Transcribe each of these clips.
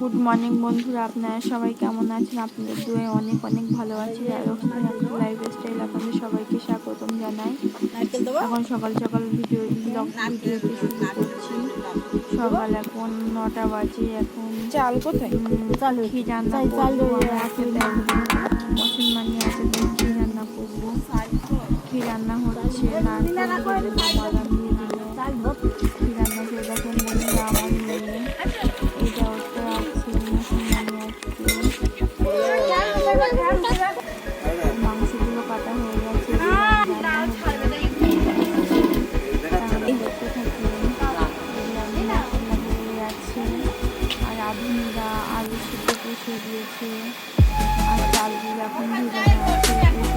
Good morning বন্ধুরা। আপনারা সবাই কেমন আছেন? আপনাদের দুয়ে অনেক অনেক ভালো আছি। লাইফ স্টাইল আপনাদের সবাইকে স্বাগতম জানাই। এখন সকাল সকাল ভিডিও ব্লগ ভিডিওটি শুরু করছি। সকাল এখন নটা বাজে এখন চাল কোথায়? উম, কি রান্না করব। মুসলমানি আছে কি রান্না করব। কি রান্না হচ্ছে রান্না করে দেখুন সিদ্ধ দিয়েছে। আর চালগুলো এখন ভেজে আছে এই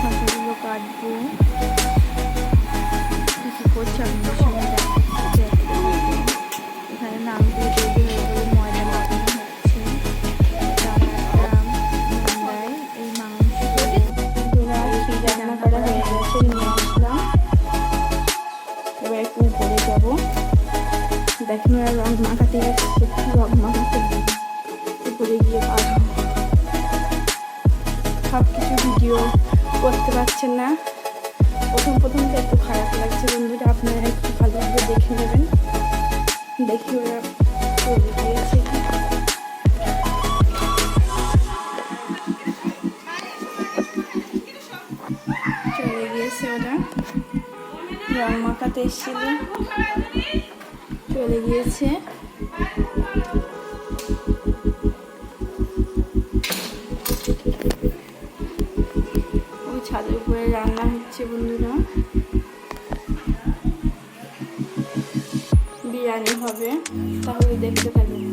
চালগুলো কাটবো। কিছু করছে আপনাদের সঙ্গে এখানে নামগুলো তৈরি হয়ে ময়দা লাগানো হচ্ছে। যাব। দেখেন ওরা রং মাখাতে রং মাখাতে উপরে গিয়ে সব কিছু ভিডিও করতে পারছেন না। প্রথম প্রথম তো একটু খারাপ লাগছে বন্ধুরা, আপনারা একটু ভালোভাবে দেখে নেবেন। দেখি ওরা গিয়েছে। চলে গিয়েছে ওরা। রং মাখাতে এসেছিল। চলে গিয়েছে। ওই ছাদের উপরে রান্না হচ্ছে বন্ধুরা। বিরিয়ানি হবে তাহলে দেখতে পাবেন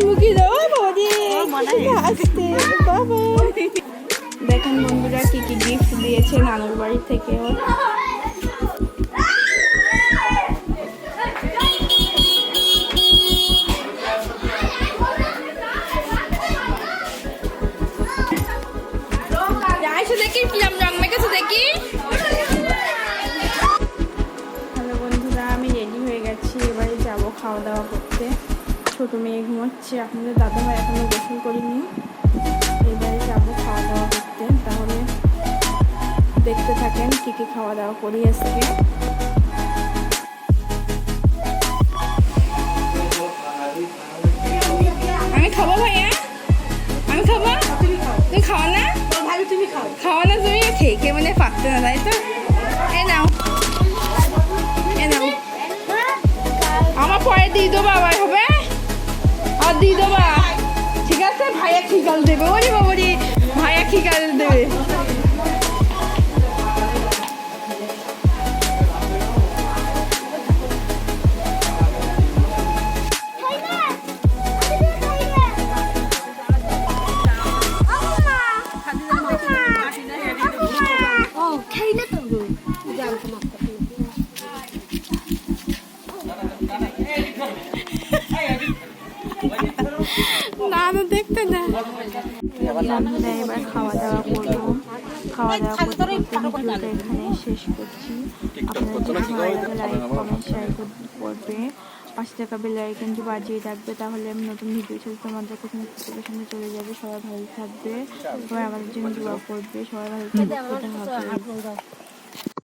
মুখি দাও বৌদি আসতে দেখেন বন্ধুরা কি কি গিফট দিয়েছে নানুর বাড়ি থেকে। খাওয়া দাওয়া করতে। ছোট মেয়ে ঘুমোচ্ছে। আপনাদের দাদা ভাই এখনও গোসল করিনি। এবারে যাব খাওয়া দাওয়া করতে। তাহলে দেখতে থাকেন কী কী খাওয়া দাওয়া করি আজকে। আমি খাব ভাইয়া? আমি খাব? তুমি খাও। না? খাওয়া না তুমি? খেয়ে খেয়ে মানে পারতে না তাই তো? দিয়ে দেবো আবার হবে? আর দিয়ে দেবা ঠিক আছে? ভাইয়া খিকাল দেবে? ওরে বাবরি, ভাইয়া খিকাল দেবে? না না দেখতে না আমরা এবার খাওয়া দাওয়া করব। খাওয়া দাওয়া করতে করতে ভিডিওটা এখানে শেষ করছি। আপনাদের যদি ভালো লাগে লাইক কমেন্ট শেয়ার করবে। পাঁচ টাকা বেলায় কিন্তু বাজিয়ে রাখবে তাহলে আমি নতুন ভিডিও ছেড়ে তোমাদের কাছে নোটিফিকেশনে চলে যাবে। সবাই ভালো থাকবে। সবাই আমাদের জন্য দোয়া করবে। সবাই ভালো থাকবে।